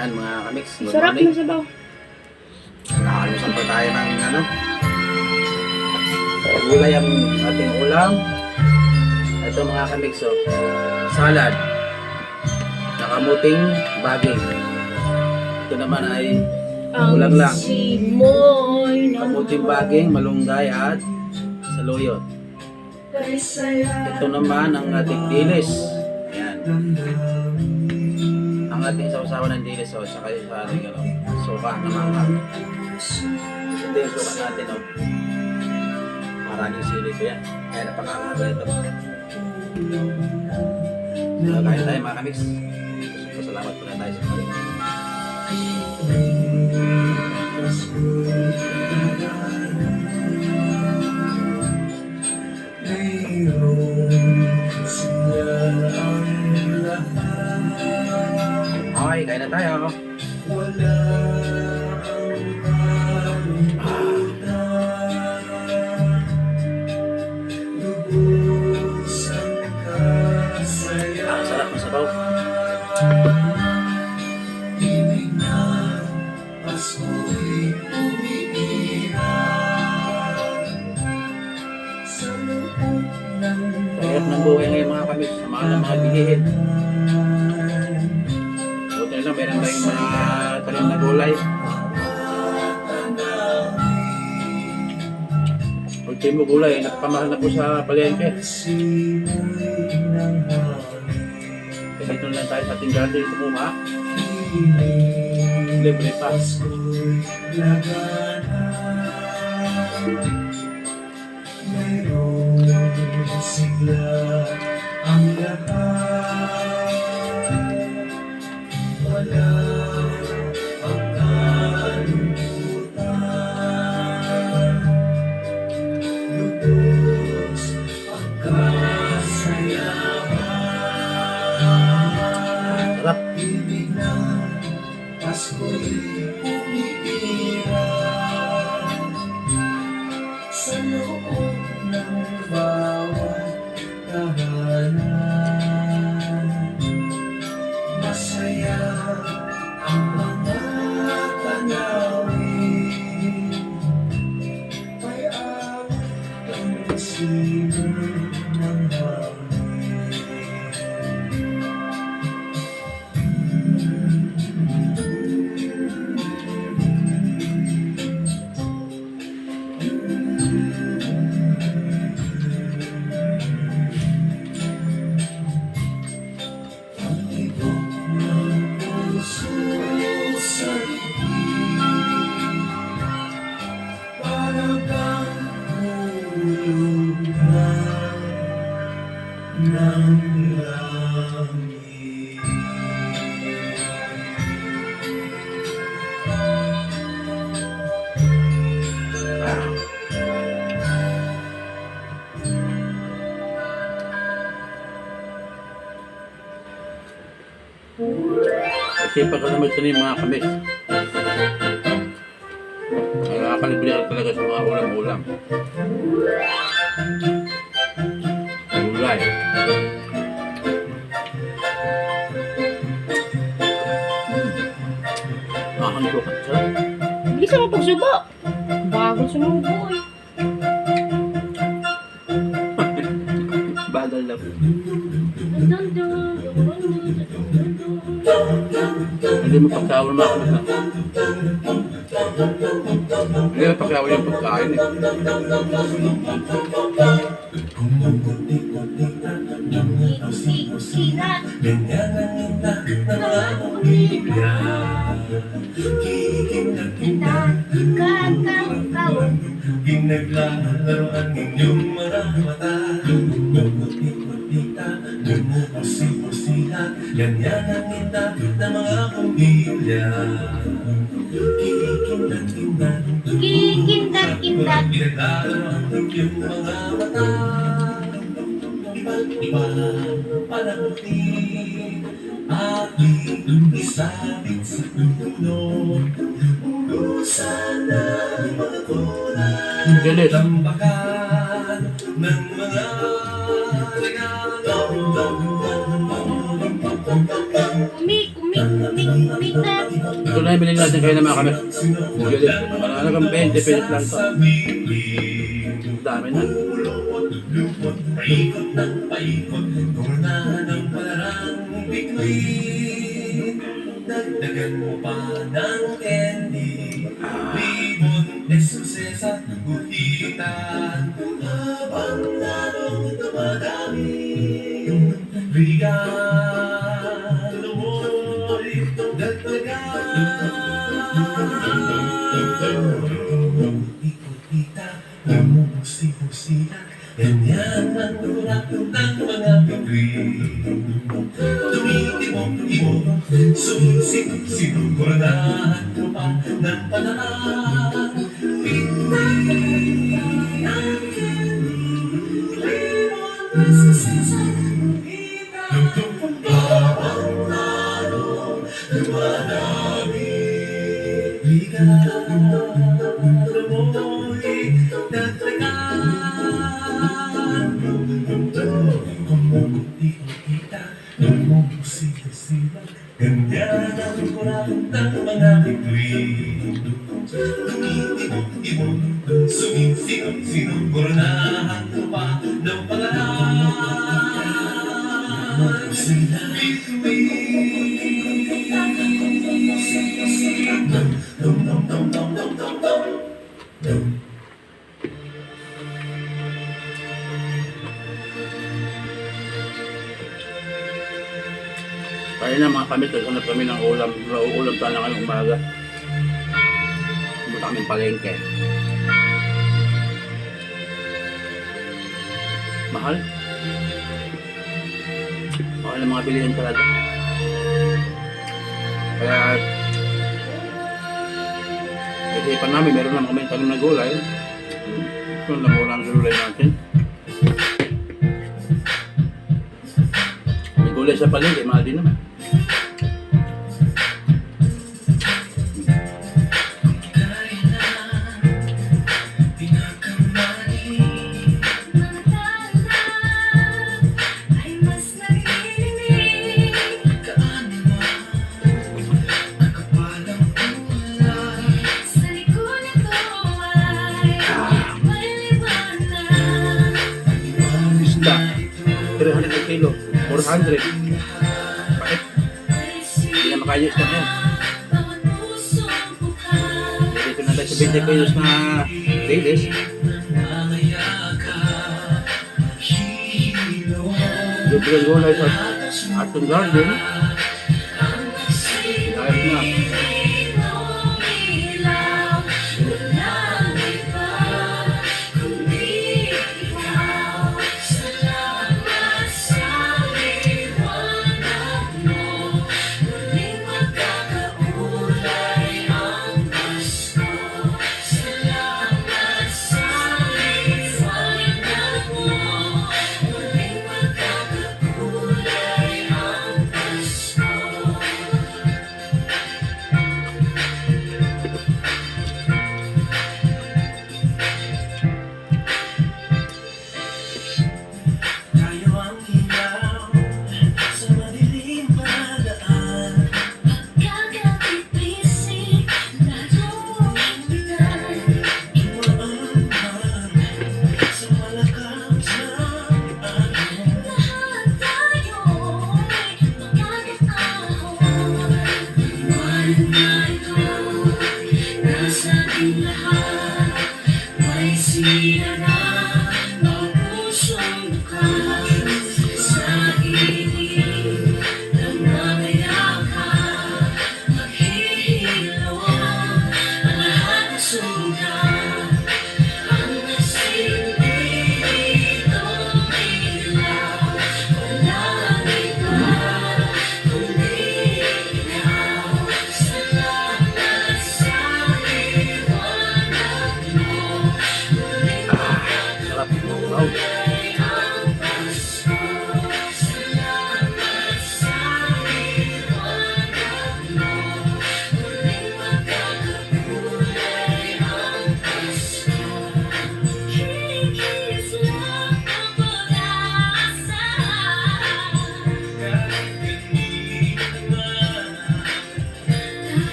Ayan mga kamix. Sarap na sabaw. Nakalimusan pa tayo ng ano. Gulay ang ating ulam. Ito mga kamix oh. Salad. Nakamuting baging. Ito naman ay Ulam lang. simoy ng kamuting baging, malunggay at saluyot. Ito naman ang ating dilis. Ayan. Ang ating sausawan ng dilis oh, saka yung ating ano, suka na manghang. Ito yung suka natin oh. Maraming sili ko yan. Kaya napakahaba ito. So, kain tayo mga kamix. Pasalamat po na tayo sa Panginoon. Okay, kain na tayo. Ah, sarap ng sabaw. Mahirap ng buhay ngayon mga kamit sa mga mga bilihin. Pag mo gulay, nagpamahal na po sa palengke. Kaya dito lang tayo sa ating garden kumuha. Libre pa. Sarap. Kasi pag ano magtanim mga kamit. Ay, nakakalibre ka talaga sa mga ulam-ulam. Na mga pamilya Kikindag-kindag Kakakaw. Pinaglalaro ang inyong mga mata Nagputi-putita, nagmupusi-pusita Ganyan ang ita na mga pamilya Kikindag-kindag Kikindag-kindag. Pinaglalaro ang inyong mga mata Iba't ibang panahon ating isabit sa puno Puno sana mga kulay Ang galit. Tambakan ng mga Ito na bilhin natin kayo naman kami. Bumili. Malagang 20 pesos lang to. Ang dami na. Ng ng Dagdagan mo pa ng candy Ribbon, esuses at guhitan Habang dumadami Regalo mo'y dagdagan Ikot-kita, umubusi-busina Ganyan ang tulak ng mga bituin Tumitibok-ibok, sumisip-sip Kuranahan mo pa ng panahon Ganyan ang kurang ng mga bituin Tumitibok-ibok, sumisip-sip Kuranahan mo pa ng pangalan Kaya na kami, naghanap kami ng ulam. Ulam sana ngayong umaga. Pumunta kami palengke. Mahal. Mahal ng mga bilihan talaga. Kaya, isipan namin, meron naman kami tanim na gulay. Ito lang muna ang gulay natin. May gulay sa palengke, mahal din naman. 400. Bakit? Hindi na makaya isda na yan. Dito na tayo sa 20 kilos na ladies. Libre gulay sa atong garden.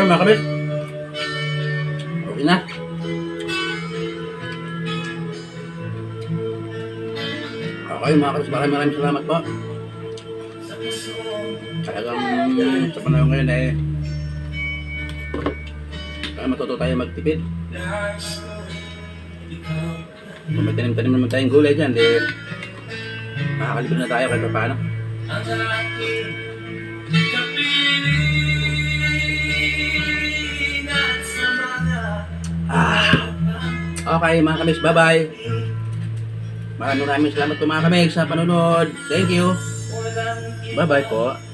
ayun mga kabit. Okay na. Okay mga kabit, maraming maraming salamat po. Talagang sa panahon ngayon eh, kaya matuto tayo magtipid. Kung may tanim-tanim naman tayong gulay dyan, di makakalibre na tayo kahit pa paano. Ah, okay mga kabis, bye-bye. Maraming maraming salamat po mga kabis sa panunod. Thank you. Bye-bye po.